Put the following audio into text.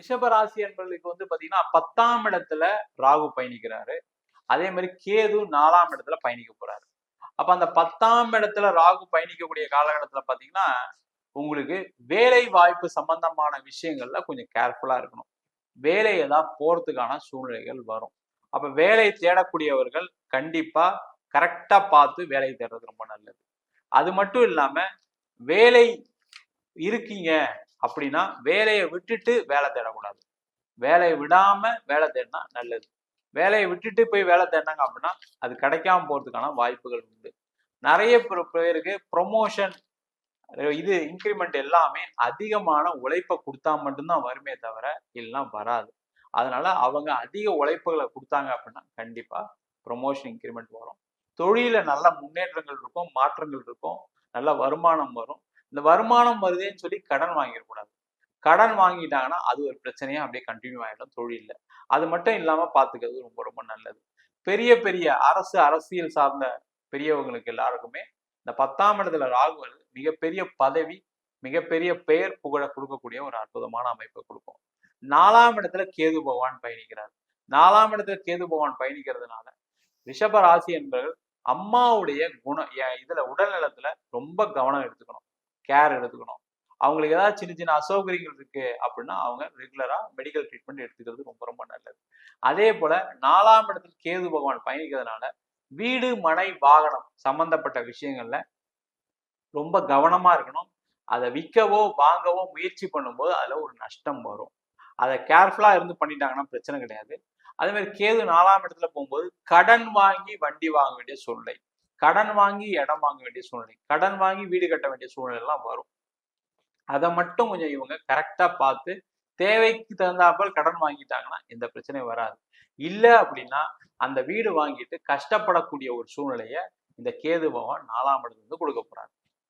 ரிஷபராசி என்பவர்களுக்கு வந்து பாத்தீங்கன்னா பத்தாம் இடத்துல ராகு பயணிக்கிறாரு. அதே மாதிரி கேது நாலாம் இடத்துல பயணிக்க போறாரு. அப்ப அந்த பத்தாம் இடத்துல ராகு பயணிக்கக்கூடிய காலகட்டத்துல பாத்தீங்கன்னா உங்களுக்கு வேலை வாய்ப்பு சம்பந்தமான விஷயங்கள்ல கொஞ்சம் கேர்ஃபுல்லா இருக்கணும். வேலை போறதுக்கான சூழ்நிலைகள் வரும். அப்ப வேலை தேடக்கூடியவர்கள் கண்டிப்பா கரெக்டா பார்த்து வேலை தேடுறது ரொம்ப நல்லது. அது மட்டும் இல்லாம வேலை இருக்கீங்க அப்படின்னா வேலையை விட்டுட்டு வேலை தேடக்கூடாது. வேலையை விடாம வேலை தேடினா நல்லது. வேலையை விட்டுட்டு போய் வேலை தேடினாங்க அப்படின்னா அது கிடைக்காம போறதுக்கான வாய்ப்புகள் உண்டு. நிறைய பேருக்கு ப்ரொமோஷன் இது இன்க்ரிமெண்ட் எல்லாமே அதிகமான உழைப்பை கொடுத்தா மட்டும்தான் வருமே தவிர எல்லாம் வராது. அதனால அவங்க அதிக உழைப்புகளை கொடுத்தாங்க அப்படின்னா கண்டிப்பா ப்ரொமோஷன் இன்க்ரிமெண்ட் வரும். தொழில நல்ல முன்னேற்றங்கள் இருக்கும் மாற்றங்கள் இருக்கும் நல்ல வருமானம் வரும். இந்த வருமானம் வருதேன்னு சொல்லி கடன் வாங்கிடக்கூடாது கடன் வாங்கிட்டாங்கன்னா அது ஒரு பிரச்சனையா அப்படியே கண்டினியூ ஆகிடும் தொழிலில் அது மட்டும் இல்லாம பார்த்துக்கிறது ரொம்ப ரொம்ப நல்லது. பெரிய பெரிய அரசு அரசியல் சார்ந்த பெரியவங்களுக்கு எல்லாருக்குமே இந்த பத்தாம் இடத்துல ராகுவல் மிகப்பெரிய பதவி மிகப்பெரிய பெயர் புகழ கொடுக்கக்கூடிய ஒரு அற்புதமான அமைப்பை கொடுக்கும். நாலாம் இடத்துல கேது பகவான் பயணிக்கிறார். நாலாம் இடத்துல கேது பகவான் பயணிக்கிறதுனால ரிஷப ராசி என்பவர்கள் அம்மாவுடைய குணம் இதுல உடல் நலத்துல ரொம்ப கவனம் எடுத்துக்கணும். கேர் எடுத்துக்கணும். அவங்களுக்கு ஏதாவது சின்ன சின்ன அசௌகரியங்கள் இருக்கு அப்படின்னா அவங்க ரெகுலரா மெடிக்கல் ட்ரீட்மெண்ட் எடுத்துக்கிறது ரொம்ப ரொம்ப நல்லது. அதே போல நாலாம் இடத்துல கேது பகவான் பயணிக்கிறதுனால வீடு மனை வாகனம் சம்பந்தப்பட்ட விஷயங்கள்ல ரொம்ப கவனமா இருக்கணும். அதை விற்கவோ வாங்கவோ முயற்சி பண்ணும்போது அதுல ஒரு நஷ்டம் வரும். அதை கேர்ஃபுல்லா இருந்து பண்ணிட்டாங்கன்னா பிரச்சனை கிடையாது. அதே மாதிரி கேது நாலாம் இடத்துல போகும்போது கடன் வாங்கி வண்டி வாங்க வேண்டிய சூழ்நிலை. கடன் வாங்கி இடம் வாங்க வேண்டிய சூழ்நிலை கடன் வாங்கி வீடு கட்ட வேண்டிய சூழ்நிலை எல்லாம் வரும். அதை மட்டும் கொஞ்சம் இவங்க கரெக்டா பார்த்து தேவைக்கு தகுந்தாப்பல் கடன் வாங்கிட்டாங்கன்னா எந்த பிரச்சனையும் வராது. இல்லை அப்படின்னா அந்த வீடு வாங்கிட்டு கஷ்டப்படக்கூடிய ஒரு சூழ்நிலையை இந்த கேது பகவான் நாலாம் இடத்துல இருந்து கொடுக்க போறாரு.